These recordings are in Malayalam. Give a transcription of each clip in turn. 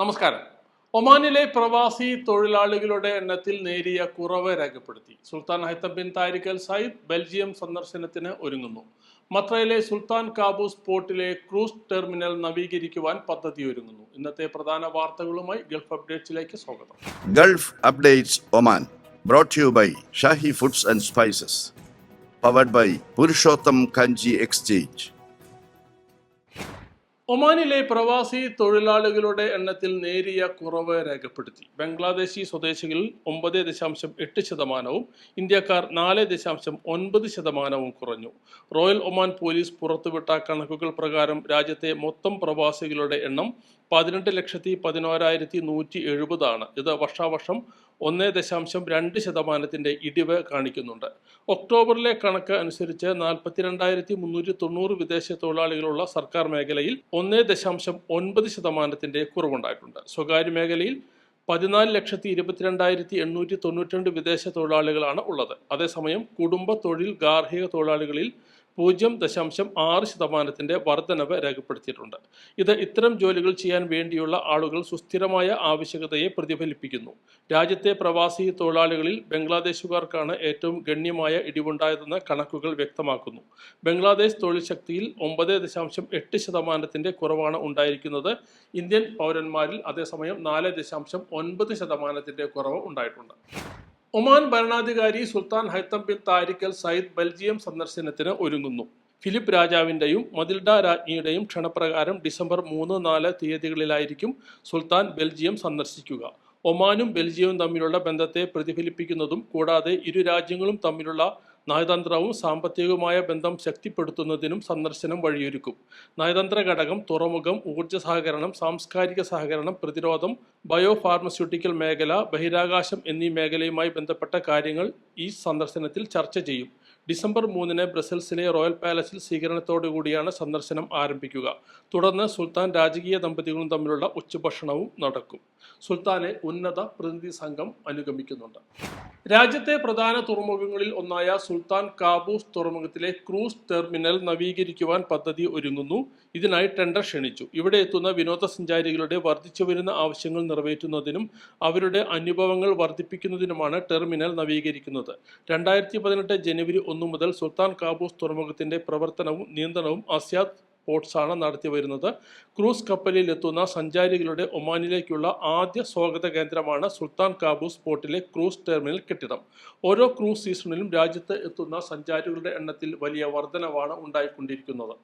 നമസ്കാരം. ഒമാനിലെ പ്രവാസി തൊഴിലാളികളുടെ എണ്ണത്തിൽ നേരിയ കുറവ് രേഖപ്പെടുത്തി. Sultan Haitham bin Tariq Al Said Belgium സന്ദർശനത്തിന് ഒരുങ്ങുന്നു. മത്രയിലെ സുൽത്താൻ കാബൂസ് പോർട്ടിലെ ക്രൂസ് ടെർമിനൽ നവീകരിക്കുവാൻ പദ്ധതി ഒരുങ്ങുന്നു. ഇന്നത്തെ പ്രധാന വാർത്തകളുമായി ഗൾഫ് അപ്ഡേറ്റ്സിലേക്ക് സ്വാഗതം. Gulf updates Oman brought to you by Foods and Spices, powered by Purushottam Kanji Exchange. ഒമാനിലെ പ്രവാസി തൊഴിലാളികളുടെ എണ്ണത്തിൽ നേരിയ കുറവ് രേഖപ്പെടുത്തി. ബംഗ്ലാദേശി സ്വദേശികളിൽ ഒമ്പത് ദശാംശം എട്ട് ശതമാനവും ഇന്ത്യക്കാർ നാല് ദശാംശം ഒൻപത് ശതമാനവും കുറഞ്ഞു. റോയൽ ഒമാൻ പോലീസ് പുറത്തുവിട്ട കണക്കുകൾ പ്രകാരം രാജ്യത്തെ മൊത്തം പ്രവാസികളുടെ എണ്ണം പതിനെട്ട് ലക്ഷത്തി പതിനോരായിരത്തി നൂറ്റി എഴുപതാണ്. ഇത് വർഷാവർഷം ഒന്ന് ദശാംശം രണ്ട് ശതമാനത്തിന്റെ ഇടിവ് കാണിക്കുന്നുണ്ട്. ഒക്ടോബറിലെ കണക്ക് അനുസരിച്ച് നാൽപ്പത്തിരണ്ടായിരത്തി മുന്നൂറ്റി തൊണ്ണൂറ് വിദേശ തൊഴിലാളികളുള്ള സർക്കാർ മേഖലയിൽ ഒന്ന് ദശാംശം ഒൻപത് ശതമാനത്തിന്റെ കുറവുണ്ടായിട്ടുണ്ട്. സ്വകാര്യ മേഖലയിൽ പതിനാല് ലക്ഷത്തി ഇരുപത്തിരണ്ടായിരത്തി എണ്ണൂറ്റി തൊണ്ണൂറ്റിരണ്ട് വിദേശ തൊഴിലാളികളാണ് ഉള്ളത്. അതേസമയം കുടുംബ തൊഴിൽ ഗാർഹിക തൊഴിലാളികളിൽ പൂജ്യം ദശാംശം ആറ് ശതമാനത്തിന്റെ വർധനവ് രേഖപ്പെടുത്തിയിട്ടുണ്ട്. ഇത് ഇത്തരം ജോലികൾ ചെയ്യാൻ വേണ്ടിയുള്ള ആളുകൾ സുസ്ഥിരമായ ആവശ്യകതയെ പ്രതിഫലിപ്പിക്കുന്നു. രാജ്യത്തെ പ്രവാസി തൊഴിലാളികളിൽ ബംഗ്ലാദേശുകാർക്കാണ് ഏറ്റവും ഗണ്യമായ ഇടിവുണ്ടായതെന്ന് കണക്കുകൾ വ്യക്തമാക്കുന്നു. ബംഗ്ലാദേശ് തൊഴിൽ ശക്തിയിൽ ഒമ്പത് ദശാംശം എട്ട് ശതമാനത്തിന്റെ കുറവാണ് ഉണ്ടായിരിക്കുന്നത്. ഇന്ത്യൻ പൗരന്മാരിൽ അതേസമയം നാല് ദശാംശം ഒൻപത് ശതമാനത്തിന്റെ കുറവ് ഉണ്ടായിട്ടുണ്ട്. ഒമാൻ ഭരണാധികാരി Sultan Haitham bin Tariq Al Said Belgium സന്ദർശനത്തിന് ഒരുങ്ങുന്നു. ഫിലിപ്പ് രാജാവിന്റെയും മതിൽഡ രാജ്ഞിയുടെയും ക്ഷണപ്രകാരം ഡിസംബർ മൂന്ന് നാല് തീയതികളിലായിരിക്കും സുൽത്താൻ ബെൽജിയം സന്ദർശിക്കുക. ഒമാനും ബെൽജിയവും തമ്മിലുള്ള ബന്ധത്തെ പ്രതിഫലിപ്പിക്കുന്നതും കൂടാതെ ഇരു രാജ്യങ്ങളും തമ്മിലുള്ള നയതന്ത്രവും സാമ്പത്തികവുമായ ബന്ധം ശക്തിപ്പെടുത്തുന്നതിനും സന്ദർശനം വഴിയൊരുക്കും. നയതന്ത്ര ഘടകം തുറമുഖം ഊർജ സഹകരണം സാംസ്കാരിക സഹകരണം പ്രതിരോധം ബയോ ഫാർമസ്യൂട്ടിക്കൽ മേഖല ബഹിരാകാശം എന്നീ മേഖലയുമായി ബന്ധപ്പെട്ട കാര്യങ്ങൾ ഈ സന്ദർശനത്തിൽ ചർച്ച ചെയ്യും. ഡിസംബർ മൂന്നിന് ബ്രസൽസിലെ റോയൽ പാലസിൽ സ്വീകരണത്തോടുകൂടിയാണ് സന്ദർശനം ആരംഭിക്കുക. തുടർന്ന് സുൽത്താൻ രാജകീയ ദമ്പതികളും തമ്മിലുള്ള ഉച്ചഭക്ഷണവും നടക്കും. സുൽത്താനെ ഉന്നത പ്രതിനിധി സംഘം അനുഗമിക്കുന്നുണ്ട്. രാജ്യത്തെ പ്രധാന തുറമുഖങ്ങളിൽ ഒന്നായ സുൽത്താൻ കാബൂസ് തുറമുഖത്തിലെ ക്രൂസ് ടെർമിനൽ നവീകരിക്കുവാൻ പദ്ധതി ഒരുങ്ങുന്നു. ഇതിനായി ടെൻഡർ ക്ഷണിച്ചു. ഇവിടെ എത്തുന്ന വിനോദസഞ്ചാരികളുടെ വർദ്ധിച്ചു വരുന്ന ആവശ്യങ്ങൾ നിറവേറ്റുന്നതിനും അവരുടെ അനുഭവങ്ങൾ വർദ്ധിപ്പിക്കുന്നതിനുമാണ് ടെർമിനൽ നവീകരിക്കുന്നത്. രണ്ടായിരത്തി പതിനെട്ട് ജനുവരി ഒന്ന് മുതൽ സുൽത്താൻ കാബൂസ് തുറമുഖത്തിന്റെ പ്രവർത്തനവും നിയന്ത്രണവും അസിയാദ് നടത്തി വരുന്നത്. ക്രൂസ് കപ്പലിൽ എത്തുന്ന സഞ്ചാരികളുടെ ഒമാനിലേക്കുള്ള ആദ്യ സ്വാഗത കേന്ദ്രമാണ് സുൽത്താൻ കാബൂസ് പോർട്ടിലെ ക്രൂസ് ടെർമിനൽ കെട്ടിടം. ഓരോ ക്രൂസ് സീസണിലും രാജ്യത്ത് എത്തുന്ന സഞ്ചാരികളുടെ എണ്ണത്തിൽ വലിയ വർധനവാണ് ഉണ്ടായിക്കൊണ്ടിരിക്കുന്നത്.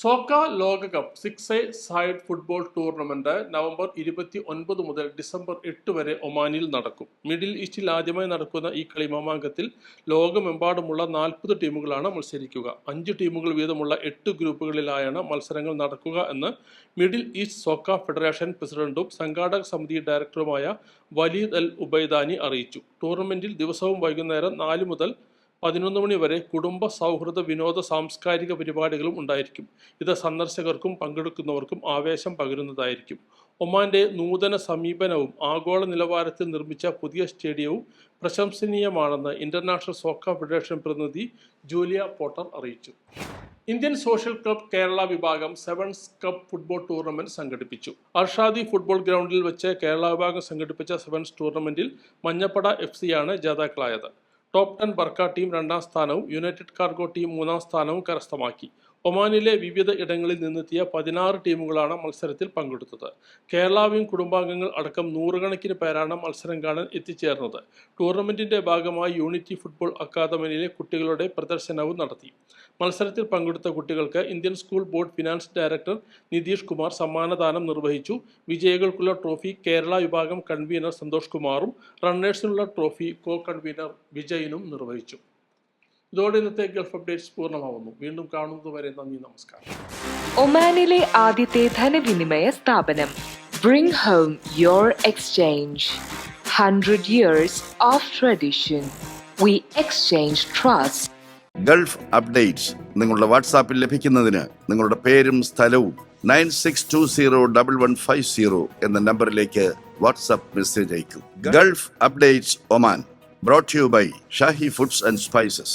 സോക്ക ലോകകപ്പ് six a side football tournament November ഇരുപത്തി ഒൻപത് മുതൽ ഡിസംബർ എട്ട് വരെ ഒമാനിൽ നടക്കും. മിഡിൽ ഈസ്റ്റിൽ ആദ്യമായി നടക്കുന്ന ഈ കളി മാമാങ്കത്തിൽ ലോകമെമ്പാടുമുള്ള നാൽപ്പത് ടീമുകളാണ് മത്സരിക്കുക. അഞ്ച് ടീമുകൾ വീതമുള്ള എട്ട് ഗ്രൂപ്പുകളിലായാണ് മത്സരങ്ങൾ നടക്കുക എന്ന് മിഡിൽ ഈസ്റ്റ് സോക്ക ഫെഡറേഷൻ പ്രസിഡന്റും സംഘാടക സമിതി ഡയറക്ടറുമായ വലീദ് അൽ ഉബൈദാനി അറിയിച്ചു. ടൂർണമെന്റിൽ ദിവസവും വൈകുന്നേരം നാല് മുതൽ പതിനൊന്ന് മണി വരെ കുടുംബ സൗഹൃദ വിനോദ സാംസ്കാരിക പരിപാടികളും ഉണ്ടായിരിക്കും. ഇത് സന്ദർശകർക്കും പങ്കെടുക്കുന്നവർക്കും ആവേശം പകരുന്നതായിരിക്കും. ഒമാന്റെ നൂതന സമീപനവും ആഗോള നിലവാരത്തിൽ നിർമ്മിച്ച പുതിയ സ്റ്റേഡിയവും പ്രശംസനീയമാണെന്ന് ഇന്റർനാഷണൽ സോക്ക ഫെഡറേഷൻ പ്രതിനിധി ജൂലിയ പോട്ടർ അറിയിച്ചു. ഇന്ത്യൻ സോഷ്യൽ ക്ലബ് കേരള വിഭാഗം സെവൻസ് കപ്പ് ഫുട്ബോൾ ടൂർണമെന്റ് സംഘടിപ്പിച്ചു. അർഷാദി ഫുട്ബോൾ ഗ്രൗണ്ടിൽ വെച്ച് കേരള വിഭാഗം സംഘടിപ്പിച്ച സെവൻസ് ടൂർണമെന്റിൽ മഞ്ഞപ്പട എഫ് സിയാണ് ജേതാക്കളായത്. ടോപ്പ് ടെൻ ബർക്ക ടീം രണ്ടാം സ്ഥാനവും യുണൈറ്റഡ് കാർഗോ ടീം മൂന്നാം സ്ഥാനവും കരസ്ഥമാക്കി. ഒമാനിലെ വിവിധ ഇടങ്ങളിൽ നിന്നെത്തിയ പതിനാറ് ടീമുകളാണ് മത്സരത്തിൽ പങ്കെടുത്തത്. കേരളാവിയും കുടുംബാംഗങ്ങൾ അടക്കം നൂറുകണക്കിന് പേരാണ് മത്സരം കാണാൻ എത്തിച്ചേർന്നത്. ടൂർണമെന്റിന്റെ ഭാഗമായി യൂണിറ്റി ഫുട്ബോൾ അക്കാദമിയിലെ കുട്ടികളുടെ പ്രദർശനവും നടത്തി. മത്സരത്തിൽ പങ്കെടുത്ത കുട്ടികൾക്ക് Indian school board finance director Nitish Kumar സമ്മാനദാനം നിർവഹിച്ചു. വിജയികൾക്കുള്ള ട്രോഫി കേരള വിഭാഗം കൺവീനർ സന്തോഷ് കുമാറും റണ്ണേഴ്സിനുള്ള ട്രോഫി കോ കൺവീനർ വിജയനും നിർവഹിച്ചു. ഇതോടെ ഇന്നത്തെ ഗൾഫ് അപ്ഡേറ്റ്സ് പൂർണമാവുന്നു. വീണ്ടും കാണുന്നതുവരെ നന്ദി നമസ്കാരം. ഒമാനിലെ ആദ്യത്തെ ധനവിനിമയ സ്ഥാപനം bring home your exchange hundred years of tradition we exchange trust Gulf updates നിങ്ങളുടെ വാട്സാപ്പിൽ ലഭിക്കുന്നതിന് നിങ്ങളുടെ പേരും സ്ഥലവും nine six two zero double one five zero എന്ന നമ്പറിലേക്ക് വാട്സാപ്പ് മെസ്സേജ് അയക്കും. Gulf updates Oman brought you by Shahi foods and spices